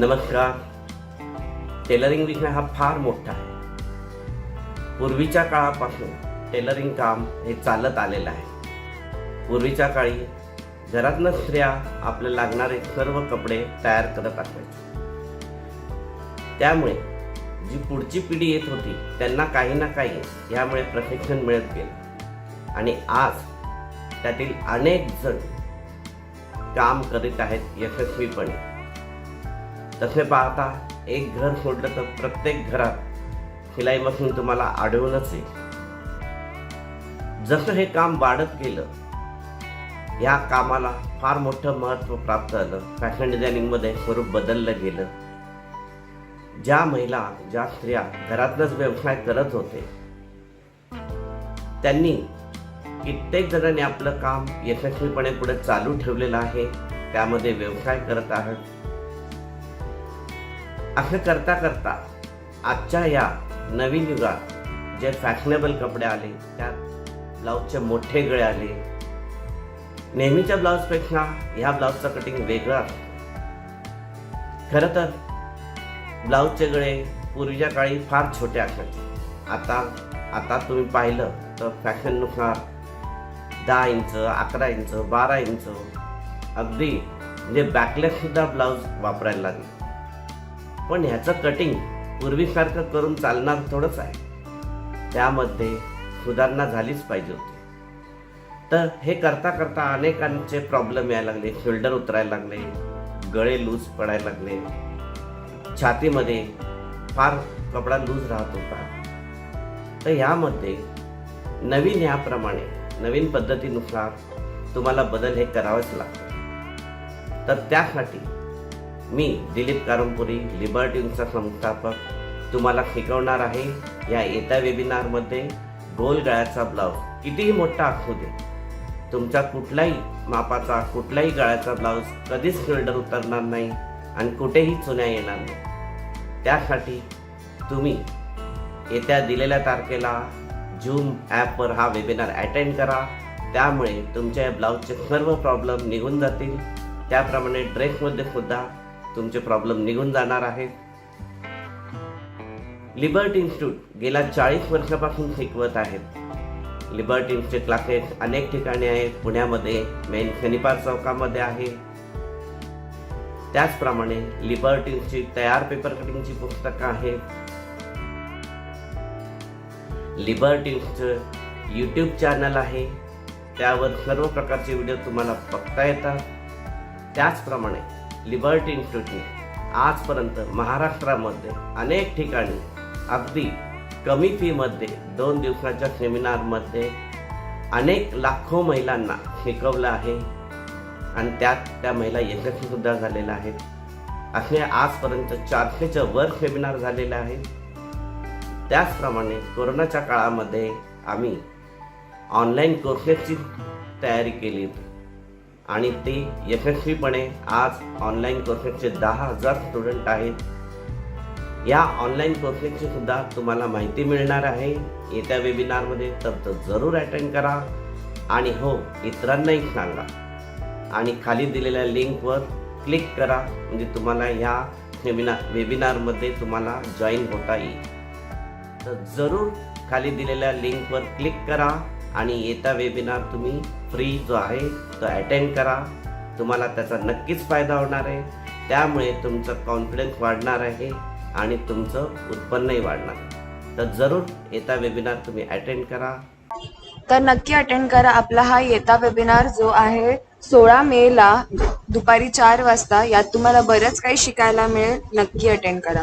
नमस्कार. टेलरिंग विकणं हा फार मोठा आहे. पूर्वीच्या काळापासून टेलरिंग काम हे चालत आलेलं आहे. पूर्वीच्या काळी घरातनं स्त्रिया आपले लागणारे सर्व कपडे तयार करत असायचे त्यामुळे जी पुढची पिढी येत होती त्यांना काही ना काही यामुळे प्रशिक्षण मिळत गेलं. आणि आज त्यातील अनेक जण काम करीत आहेत यशस्वीपणे. तसे पाहता एक घर सोडलं तर प्रत्येक घरात शिलाई मशीन तुम्हाला आढळूनच येईल. जसं हे काम वाढत गेलं या कामाला फार मोठं महत्त्व प्राप्त झालं. फॅशन डिझायनिंगमध्ये स्वरूप बदललं गेलं. ज्या महिला ज्या स्त्रिया घरातलाच व्यवसाय करत होते त्यांनी कित्येक जणांनी आपलं काम यशस्वीपणे पुढे चालू ठेवलेलं आहे. त्यामध्ये व्यवसाय करत आहेत. असं करता करता आजच्या या नवीन युगात जे फॅशनेबल कपडे आले त्यात ब्लाऊजचे मोठे गळे आले नेहमीच्या ब्लाऊजपेक्षा ह्या ब्लाऊजचं कटिंग वेगळं असतं खरं तर ब्लाऊजचे गळे पूर्वीच्या काळी फार छोटे असायचे. आता आता तुम्ही पाहिलं तर फॅशननुसार दहा इंच अकरा इंच बारा इंच अगदी म्हणजे बॅकलेससुद्धा ब्लाऊज वापरायला लागले. पण ह्याचं कटिंग पूर्वीसारखं करून चालणार थोडंच आहे. त्यामध्ये सुधारणा झालीच पाहिजे होती. तर हे करता करता अनेकांचे प्रॉब्लेम यायला लागले शोल्डर उतरायला लागले गळे लूज पडायला लागले. छातीमध्ये फार कपडा लूज राहत होता. तर ह्यामध्ये नवीन ह्याप्रमाणे नवीन पद्धतीनुसार तुम्हाला बदल हे करावेच लागतात. तर त्यासाठी मी दिलीप कारंपुरी लिबर्टीनचा संस्थापक. तुम्हाला शिकवणार आहे या येत्या वेबिनारमध्ये गोल गळ्याचा ब्लाऊज कितीही मोठा असू दे तुमचा कुठलाही मापाचा कुठल्याही गळ्याचा ब्लाऊज कधीच शोल्डर उतरणार नाही आणि कुठेही चुन्या येणार नाही. त्यासाठी तुम्ही येत्या दिलेल्या तारखेला झूम ॲपवर हा वेबिनार अटेंड करा. त्यामुळे तुमच्या या ब्लाऊजचे सर्व प्रॉब्लेम निघून जातील. त्याप्रमाणे ड्रेसमध्ये सुद्धा तुमचे प्रॉब्लेम निघून जाणार आहेत लिबर्टी इन्स्टिट्यूट गेल्या चाळीस वर्षापासून शिकवत आहेत. लिबर्टी इन्स्टिट्यूट क्लासेस अनेक ठिकाणी आहेत. पुण्यामध्ये मेन शनिपार चौकामध्ये आहे. त्याचप्रमाणे लिबर्ट इन्स्टिट्यूट तयार पेपर कटिंगची पुस्तकं आहेत. लिबर्ट इन्स्टिट्यूट यूट्यूब चॅनल आहे. त्यावर सर्व प्रकारचे व्हिडिओ तुम्हाला बघता येतात. त्याचप्रमाणे लिबर्टी इन्स्टिट्यूटने आजपर्यंत महाराष्ट्रामध्ये अनेक ठिकाणी अगदी कमी फीमध्ये दोन दिवसाच्या सेमिनारमध्ये अनेक लाखो महिलांना शिकवलं आहे. आणि त्यात त्या महिला यशस्वीसुद्धा झालेल्या आहेत. असे आजपर्यंत चारशेच्या वर सेमिनार झालेले आहेत. त्याचप्रमाणे कोरोनाच्या काळामध्ये आम्ही ऑनलाईन कोर्सेसची तयारी केली होती. आणि ते यशस्वीपणे आज ऑनलाईन कोर्सेसचे दहा हजार स्टुडंट आहेत. या ऑनलाईन कोर्सेसची सुद्धा तुम्हाला माहिती मिळणार आहे. येत्या वेबिनारमध्ये तर जरूर अटेंड करा. आणि हो इतरांनाही सांगा. आणि खाली दिलेल्या लिंकवर क्लिक करा. म्हणजे तुम्हाला ह्या सेमिनार वेबिनारमध्ये तुम्हाला जॉईन होता येईल. तर जरूर खाली दिलेल्या लिंकवर क्लिक करा. आणि येता वेबिनार तुम्ही फ्री जो आहे तो अटेंड करा. तुम्हाला त्याचा नक्कीच फायदा होणार आहे. त्यामुळे तुमचं कॉन्फिडन्स वाढणार आहे आणि तुमचं उत्पन्नही वाढणार आहे. तर जरूर येता वेबिनार तुम्ही अटेंड करा. तर नक्की अटेंड करा. आपला हा येता वेबिनार जो आहे सोळा मे ला दुपारी चार वाजता. यात तुम्हाला बरंच काही शिकायला मिळेल. नक्की अटेंड करा.